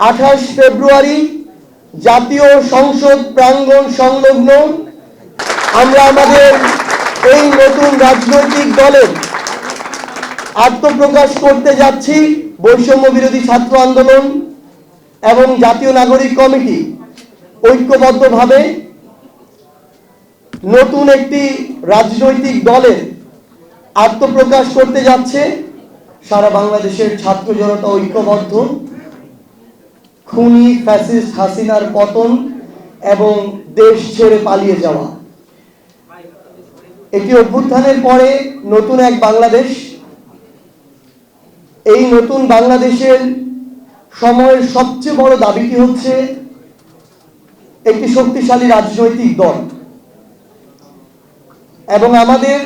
আঠাশ ফেব্রুয়ারি জাতীয় সংসদ প্রাঙ্গণ সংলগ্ন। আমরা আমাদের এই নতুন রাজনৈতিক দলের আত্মপ্রকাশ করতে যাচ্ছি বৈষম্য বিরোধী ছাত্র আন্দোলন এবং জাতীয় নাগরিক কমিটি ঐক্যবদ্ধভাবে নতুন একটি রাজনৈতিক দলের আত্মপ্রকাশ করতে যাচ্ছে। সারা বাংলাদেশের ছাত্র জনতা ঐক্যবদ্ধ। খুনি ফ্যাসিস্ট হাসিনার পতন এবং দেশ ছেড়ে পালিয়ে যাওয়া। একটি অভ্যুত্থানের পরে নতুন এক বাংলাদেশ। এই নতুন বাংলাদেশের সময়ের সবচেয়ে বড় দাবিটি হচ্ছে একটি শক্তিশালী রাজনৈতিক দল। এবং আমাদের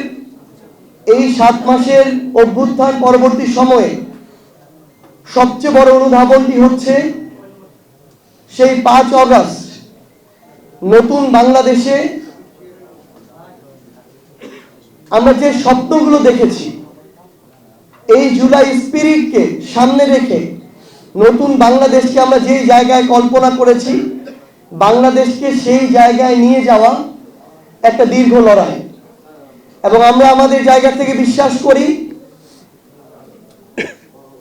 এই সাত মাসের অভ্যুত্থান পরবর্তী সময়ে সবচেয়ে বড় অনুধাবনটি হচ্ছে সেই পাঁচ অগস্ট নতুন বাংলাদেশে আমরা যে স্বপ্নগুলো দেখেছি, এই জুলাই স্পিরিটকে সামনে রেখে নতুন বাংলাদেশকে আমরা যেই জায়গায় কল্পনা করেছি, বাংলাদেশকে সেই জায়গায় নিয়ে যাওয়া একটা দীর্ঘ লড়াই। এবং আমরা আমাদের জায়গা থেকে বিশ্বাস করি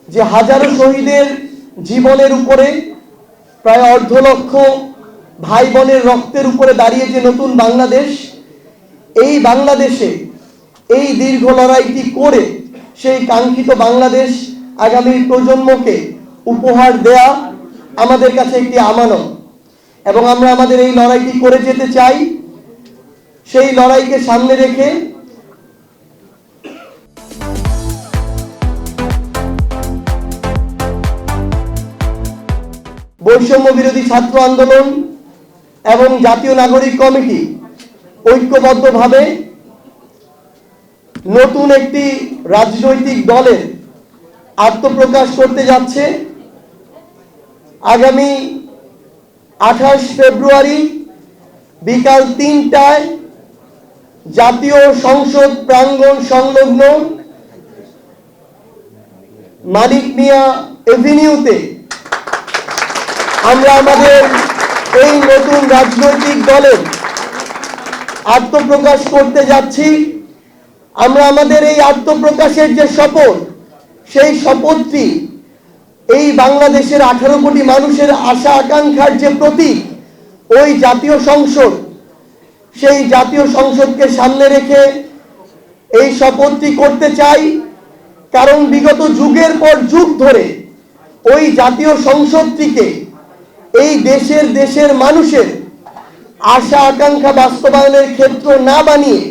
যে হাজারো শহীদের জীবনের উপরে প্রায় অর্ধ লক্ষ ভাই বোনের রক্তের উপরে দাঁড়িয়ে যে নতুন বাংলাদেশ, এই বাংলাদেশে এই দীর্ঘ লড়াইটি করে সেই কাঙ্ক্ষিত বাংলাদেশ আগামী প্রজন্মকে উপহার দেয়া আমাদের কাছে একটি আমানত। এবং আমরা আমাদের এই লড়াইটি করে যেতে চাই, সেই লড়াইকে সামনে রেখে বৈষম্য বিরোধী ছাত্র আন্দোলন এবং জাতীয় নাগরিক কমিটি ঐক্যবদ্ধভাবে নতুন একটি রাজনৈতিক দলের আত্মপ্রকাশ করতে যাচ্ছে। আগামী আঠাশ ফেব্রুয়ারি বিকাল তিনটায় জাতীয় সংসদ প্রাঙ্গণ সংলগ্ন মালিক মিয়া এভিনিউতে আমরা আমাদের এই নতুন রাজনৈতিক দলের আত্মপ্রকাশ করতে যাচ্ছি। আমরা আমাদের এই আত্মপ্রকাশের যে শপথ, সেই শপথটি এই বাংলাদেশের আঠারো কোটি মানুষের আশা আকাঙ্ক্ষার যে প্রতীক, ওই জাতীয় সংসদ, সেই জাতীয় সংসদকে সামনে রেখে এই শপথটি করতে চাই। কারণ বিগত যুগের পর যুগ ধরে ওই জাতীয় সংসদটিকে এই দেশের দেশের মানুষের আশা আকাঙ্ক্ষা বাস্তবায়নের ক্ষেত্র না বানিয়ে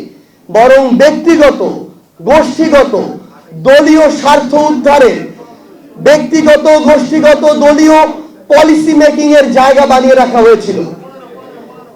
বরং ব্যক্তিগত, গোষ্ঠীগত, দলীয় স্বার্থ উদ্ধারে ব্যক্তিগত, গোষ্ঠীগত, দলীয় পলিসি মেকিং এর জায়গা বানিয়ে রাখা হয়েছিল।